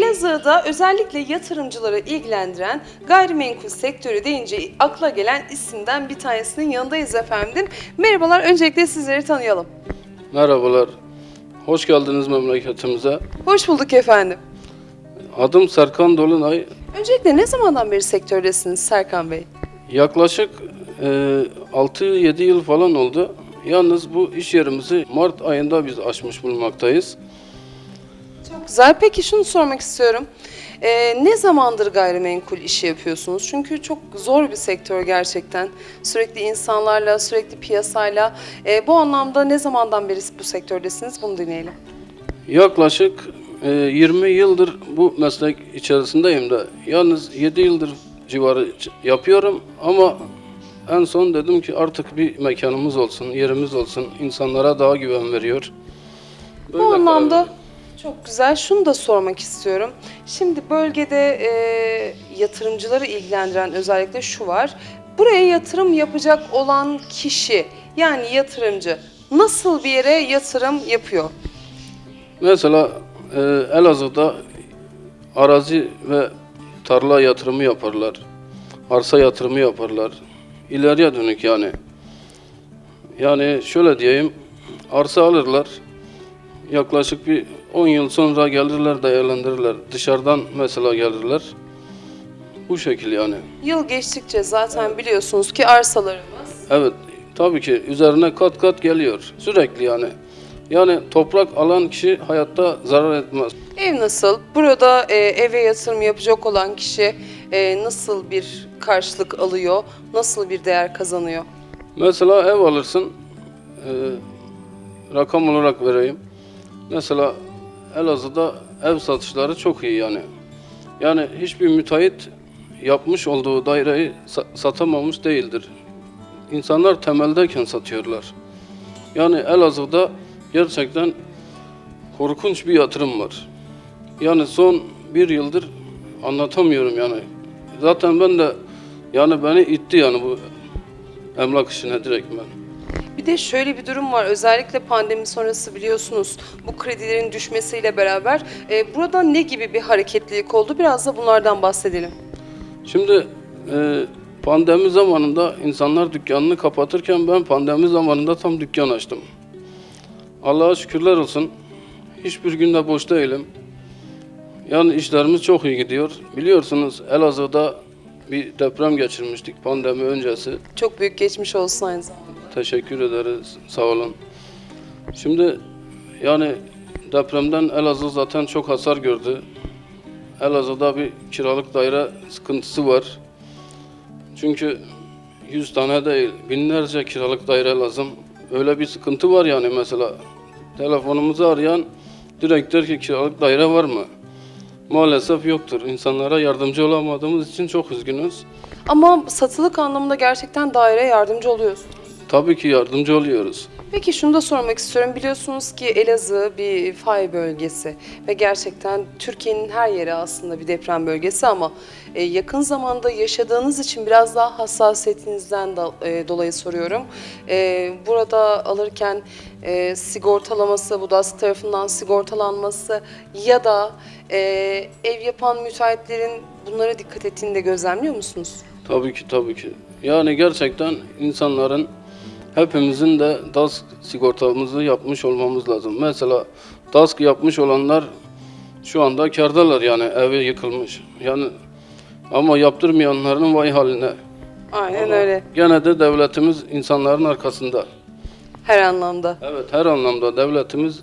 Elazığ'da özellikle yatırımcıları ilgilendiren gayrimenkul sektörü deyince akla gelen isimden bir tanesinin yanındayız efendim. Merhabalar, öncelikle sizleri tanıyalım. Merhabalar. Hoş geldiniz memleketimize. Hoş bulduk efendim. Adım Serkan Dolunay. Öncelikle ne zamandan beri sektördesiniz Serkan Bey? Yaklaşık e, 6-7 yıl falan oldu. Yalnız bu iş yerimizi Mart ayında biz açmış bulunmaktayız. Güzel. Peki şunu sormak istiyorum. Ee, ne zamandır gayrimenkul işi yapıyorsunuz? Çünkü çok zor bir sektör gerçekten. Sürekli insanlarla, sürekli piyasayla. Ee, bu anlamda ne zamandan beri bu sektördesiniz? Bunu dinleyelim. Yaklaşık e, 20 yıldır bu meslek içerisindeyim de. Yalnız 7 yıldır civarı yapıyorum ama en son dedim ki artık bir mekanımız olsun, yerimiz olsun. İnsanlara daha güven veriyor. Böyle Bu anlamda. Çok güzel. Şunu da sormak istiyorum. Şimdi bölgede e, yatırımcıları ilgilendiren özellikle şu var. Buraya yatırım yapacak olan kişi yani yatırımcı nasıl bir yere yatırım yapıyor? Mesela e, Elazığ'da arazi ve tarla yatırımı yaparlar. Arsa yatırımı yaparlar. İleriye dönük yani. Yani şöyle diyeyim, arsa alırlar. Yaklaşık bir 10 yıl sonra gelirler değerlendirirler. Dışarıdan mesela gelirler. Bu şekil yani. Yıl geçtikçe zaten biliyorsunuz ki arsalarımız Evet, tabii ki üzerine kat kat geliyor. Sürekli yani. Yani toprak alan kişi hayatta zarar etmez. ev nasıl? Burada e, eve yatırım yapacak olan kişi e, nasıl bir karşılık alıyor? Nasıl bir değer kazanıyor? Mesela ev alırsın, e, rakam olarak vereyim. Mesela Elazığ'da ev satışları çok iyi yani. Yani hiçbir müteahhit yapmış olduğu daireyi sa- satamamış değildir. İnsanlar temeldeyken satıyorlar. Yani Elazığ'da gerçekten korkunç bir yatırım var. Yani son bir yıldır anlatamıyorum yani. Zaten ben de yani beni itti yani bu emlak işine direktmen. Bir de şöyle bir durum var. Özellikle pandemi sonrası biliyorsunuz bu kredilerin düşmesiyle beraber e, burada ne gibi bir hareketlilik oldu? Biraz da bunlardan bahsedelim. Şimdi e, pandemi zamanında insanlar dükkanını kapatırken ben pandemi zamanında tam dükkan açtım. Allah'a şükürler olsun. Hiçbir günde boş değilim. Yani işlerimiz çok iyi gidiyor. Biliyorsunuz Elazığ'da bir deprem geçirmiştik pandemi öncesi. Çok büyük geçmiş olsun aynı zamanda. Teşekkür ederiz. Sağ olun. Şimdi yani depremden Elazığ zaten çok hasar gördü. Elazığ'da bir kiralık daire sıkıntısı var. Çünkü 100 tane değil, binlerce kiralık daire lazım. Öyle bir sıkıntı var yani mesela. Telefonumuzu arayan direkt der ki kiralık daire var mı? Maalesef yoktur. İnsanlara yardımcı olamadığımız için çok üzgünüz. Ama satılık anlamında gerçekten daire yardımcı oluyorsunuz. Tabii ki yardımcı oluyoruz. Peki şunu da sormak istiyorum. Biliyorsunuz ki Elazığ bir fay bölgesi ve gerçekten Türkiye'nin her yeri aslında bir deprem bölgesi ama e, yakın zamanda yaşadığınız için biraz daha hassasiyetinizden da, e, dolayı soruyorum. E, burada alırken sigortalaması, bu DASK tarafından sigortalanması ya da e, ev yapan müteahhitlerin bunlara dikkat ettiğini de gözlemliyor musunuz? Tabii ki tabii ki. Yani gerçekten insanların hepimizin de DASK sigortamızı yapmış olmamız lazım. Mesela DASK yapmış olanlar şu anda kardalar yani evi yıkılmış. Yani ama yaptırmayanların vay haline. Aynen öyle. Gene de devletimiz insanların arkasında. Her anlamda. Evet her anlamda devletimiz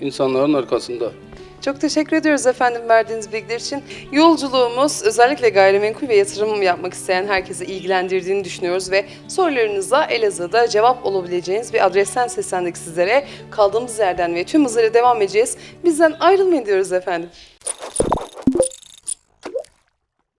insanların arkasında. Çok teşekkür ediyoruz efendim verdiğiniz bilgiler için. Yolculuğumuz özellikle gayrimenkul ve yatırım yapmak isteyen herkese ilgilendirdiğini düşünüyoruz ve sorularınıza Elazığ'da cevap olabileceğiniz bir adresten seslendik sizlere. Kaldığımız yerden ve tüm hızıyla devam edeceğiz. Bizden ayrılmayın diyoruz efendim.